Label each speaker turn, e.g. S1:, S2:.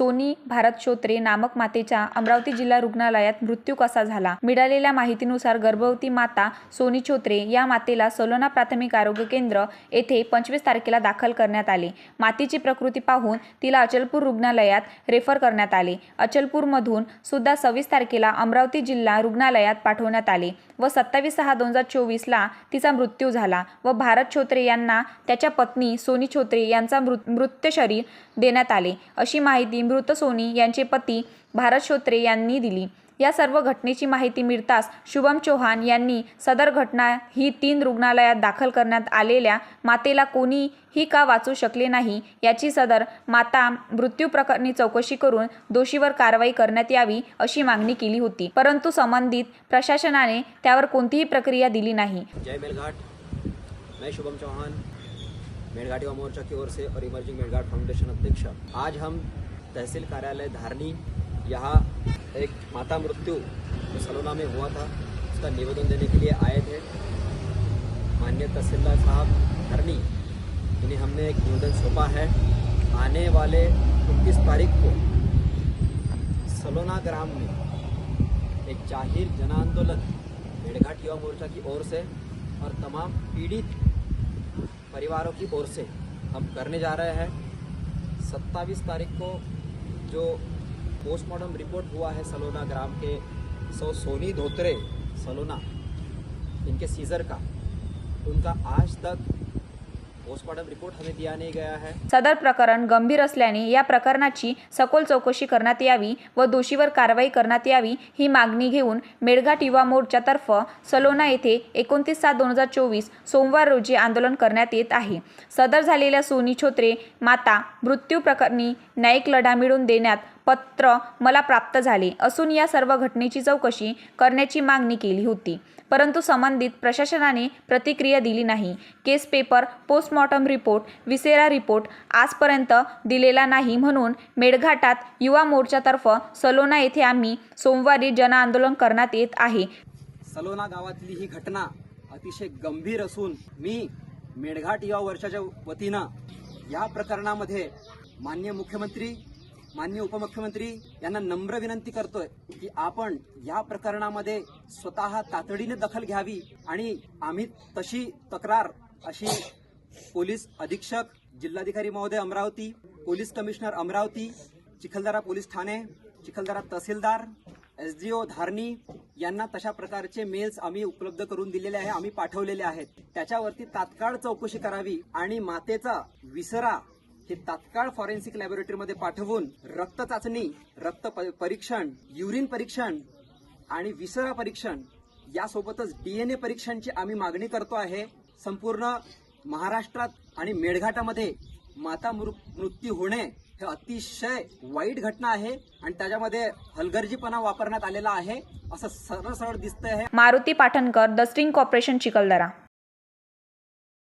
S1: Sony Bharat शोत्रे नामक मातेचा अमरावती जिल्हा रुग्णालयात मृत्यू कसा झाला? मिळालेल्या माहितीनुसार गर्भवती माता सोनी छोत्रे या मातेला सलोना प्राथमिक आरोग्य केंद्र येथे पंचवीस तारखेला दाखल करण्यात आले. मातीची प्रकृती पाहून तिला अचलपूर रुग्णालयात रेफर करण्यात आले. अचलपूरमधून सुद्धा सव्वीस तारखेला अमरावती जिल्हा रुग्णालयात पाठवण्यात आले व सत्तावीस सहा दोन हजार चोवीसला तिचा मृत्यू झाला व भारत छोत्रे यांना त्याच्या पत्नी सोनी छोत्रे यांचा मृत मृत शरीर देण्यात आले अशी माहिती मृत सोनी यांचे पती भारत छोत्रे यांनी दिली. या सर्व घटनेची माहिती मिळताच शुभम चौहान यांनी सदर घटना ही तीन रुग्णालयात दाखल करण्यात आलेल्या मातेला कोणीही का वाचू शकले नाही याची सदर माता मृत्यू प्रकरणी चौकशी करून दोषीवर कारवाई करण्यात यावी अशी मागणी केली होती. परंतु संबंधित प्रशासनाने त्यावर कोणतीही प्रक्रिया दिली नाही.
S2: जय मेलघाट. मैं शुभम चौहान मेलघाट युवा मोर्चा की ओर से और इमर्जिंग मेलघाट फाउंडेशन अध्यक्ष. आज हम तहसील कार्यालय धारनी यहाँ एक माता मृत्यु जो सलोना में हुआ था। उसका निवेदन देने के लिए आए थे। माननीय तहसीलदार साहब धरनी इन्हें हमने एक निवेदन सौंपा है। आने वाले उनतीस तारीख को सलोना ग्राम में एक ज़ाहिर जन आंदोलन भेड़घाट युवा मोर्चा की ओर से और तमाम पीड़ित परिवारों की ओर से हम करने जा रहे हैं। सत्ताईस तारीख को जो पोस्टमार्टम रिपोर्ट हुआ है सलोना ग्राम के सो सोनी धोत्रे सलोना इनके सीजर का उनका आज तक पोस्टमार्टम रिपोर्ट हमें दिया नहीं गया है।
S1: सदर प्रकरण गंभीर असल्याने या प्रकरणाची सखोल चौकशी करण्यात यावी व दोषीवर कारवाई करण्यात यावी ही मागणी घेऊन मेळघाट युवा मोर्चातर्फ सलोना येथे एकोणतीस सात दोन हजार चोवीस सोमवार रोजी आंदोलन करण्यात येत आहे. सदर झालेल्या सोनी छोत्रे माता मृत्यू प्रकरणी न्यायिक लढा मिळवून देण्यात पत्र मला प्राप्त झाले. असून या सर्व घटनेची चौकशी करण्याची मागणी केली होती. परंतु संबंधित प्रशासनाने प्रतिक्रिया दिली नाही. Case paper postmortem report viscera report आजपर्यंत दिलेला नाही म्हणून मेळघाटात युवा मोर्चातर्फ सलोना येथे आम्ही सोमवारी जनआंदोलन करण्यात येत आहे.
S2: सलोना गावातली ही घटना अतिशय गंभीर असून मी मेळघाट युवा वर्षाच्या वतीनं या प्रकरणामध्ये मान्य मुख्यमंत्री माननीय उपमुख्यमंत्री यांना नम्र विनंती करतोय की आपण या प्रकरणामध्ये स्वतः तातडीने दखल घ्यावी आणि आम्ही तशी तक्रार अशी पोलीस अधीक्षक जिल्हाधिकारी महोदय Amravati police commissioner Amravati Chikhaldara police Thane Chikhaldara तहसीलदार एस डी ओ धारणी यांना तशा प्रकारचे मेल्स आम्ही उपलब्ध करून दिलेले आहे आम्ही पाठवलेले आहेत. त्याच्यावरती तात्काळ चौकशी करावी आणि मातेचा विसरा हे तात्काळ फॉरेन्सिक लॅबोरेटरीमध्ये पाठवून रक्त चाचणी रक्त प- परीक्षण युरिन परीक्षण आणि विसरा परीक्षण यासोबतच डीएनए परीक्षणची आम्ही मागणी करतो आहे. संपूर्ण महाराष्ट्रात आणि मेळघाटामध्ये माता मृ- मृत्यू होणे हे अतिशय वाईट घटना आहे आणि त्याच्यामध्ये हलगर्जीपणा वापरण्यात आलेला आहे असं सरळ सरळ दिसतंय. आहे
S1: Maruti Patankar the string corporation Chikhaldara.